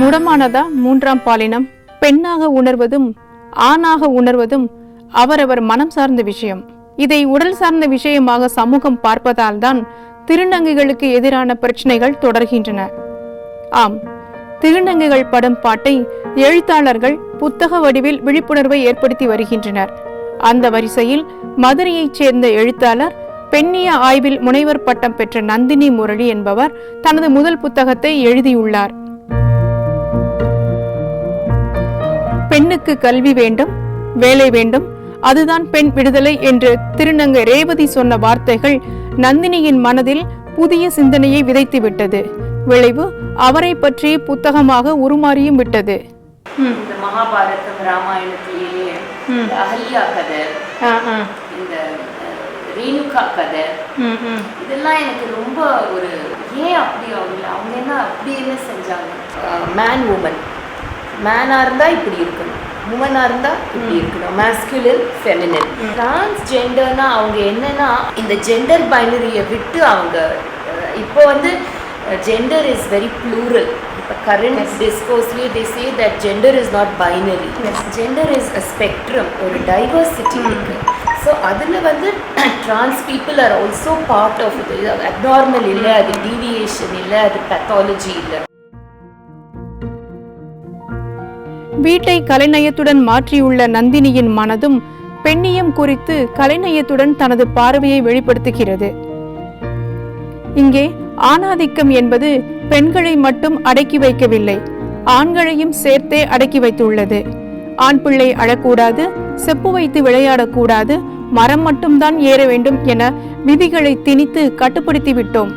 முடமானதா? மூன்றாம் பாலினம். பெண்ணாக உணர்வதும் ஆணாக உணர்வதும் அவரவர் மனம் சார்ந்த விஷயம். இதை உடல் சார்ந்த விஷயமாக சமூகம் பார்ப்பதால் தான் திருநங்கைகளுக்கு எதிரான பிரச்சனைகள் தொடர்கின்றன. ஆம் திருநங்கைகள் படம் பாட்டை எழுத்தாளர்கள் புத்தக வடிவில் விழிப்புணர்வை ஏற்படுத்தி வருகின்றனர். அந்த வரிசையில் மதுரையைச் சேர்ந்த எழுத்தாளர் பெண்ணிய ஆய்வில் முனைவர் பட்டம் பெற்ற நந்தினி முரளி என்பவர் தனது முதல் புத்தகத்தை எழுதியுள்ளார். பெண்ணுக்கு கல்வி வேண்டும் வேலை வேண்டும். அதுதான் பெண் விடுதலை என்று திருநங்கை ரேவதி சொன்ன வார்த்தைகள் நந்தினியின் மனதில் புதிய சிந்தனையை விதைத்துவிட்டது. விளைவு அவரை பற்றி புத்தகமாக உருமாறியும் விட்டது. இந்த மகாபாரதம் ராமாயணத்திலேயே இந்த அகல்யா கதை இந்த ரேணுகா கதை இதெல்லாம் எனக்கு ரொம்ப ஒரு ஏன் அப்படி அவங்க அவங்க என்ன அப்படி என்ன செஞ்சாங்க? மேன் உமன் மேனாக இருந்தால் இப்படி இருக்கணும். உமனாக இருந்தால் இப்படி இருக்கணும். மேஸ்குலின் ஃபெமினின் டிரான்ஸ்ஜெண்டர்னா அவங்க என்னன்னா இந்த ஜெண்டர் பைனரியை விட்டு அவங்க இப்போ வந்து ஜெண்டர் இஸ் வெரி ப்ளூரல் இப்போ current டிஸ்கோஸ்லேயே they say that gender is not binary gender is a spectrum ஒரு டைவர்சிட்டி இருக்கு. ஸோ அதில் வந்து trans people are also part of இது அப்நார்மல் இல்லை அது டீவியேஷன் இல்லை அது பேத்தாலஜி இல்லை. வீட்டை கலைநயத்துடன் மாற்றியுள்ள நந்தினியின் மனதும் பெண்ணியம் குறித்து கலைநயத்துடன் தனது பார்வையை வெளிப்படுத்துகிறது. இங்கே ஆணாதிக்கம் என்பது பெண்களை மட்டும் அடக்கி வைக்கவில்லை ஆண்களையும் சேர்த்தே அடக்கி வைத்துள்ளது. ஆண் பிள்ளை அழக்கூடாது செப்பு வைத்து விளையாடக்கூடாது மரம் மட்டும்தான் ஏற வேண்டும் என விதிகளை திணித்து கட்டுப்படுத்தி விட்டோம்.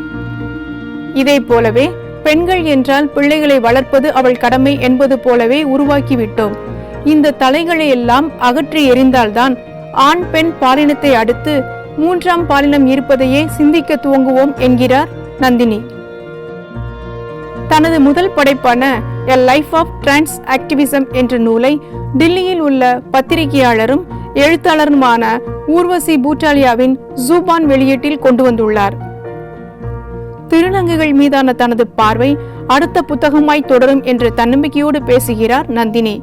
இதே போலவே பெண்கள் என்றால் பிள்ளைகளை வளர்ப்பது அவள் கடமை என்பது போலவே உருவாக்கிவிட்டோம். இந்த தலைகளை எல்லாம் அகற்றி எறிந்தால்தான் ஆண் பெண் பாலினத்தை அடுத்து மூன்றாம் பாலினம் இருப்பதையே சிந்திக்க துவங்குவோம் என்கிறார் நந்தினி. தனது முதல் படைப்பான a life of trans activism என்ற நூலை டில்லியில் உள்ள பத்திரிகையாளரும் எழுத்தாளருமான ஊர்வசி பூட்டாலியாவின் ஜூபான் வெளியீட்டில் கொண்டு வந்துள்ளார். திருநங்கைகள் மீதான தனது பார்வை அடுத்த புத்தகமாய் தொடரும் என்ற தன்னம்பிக்கையோடு பேசுகிறார் நந்தினி.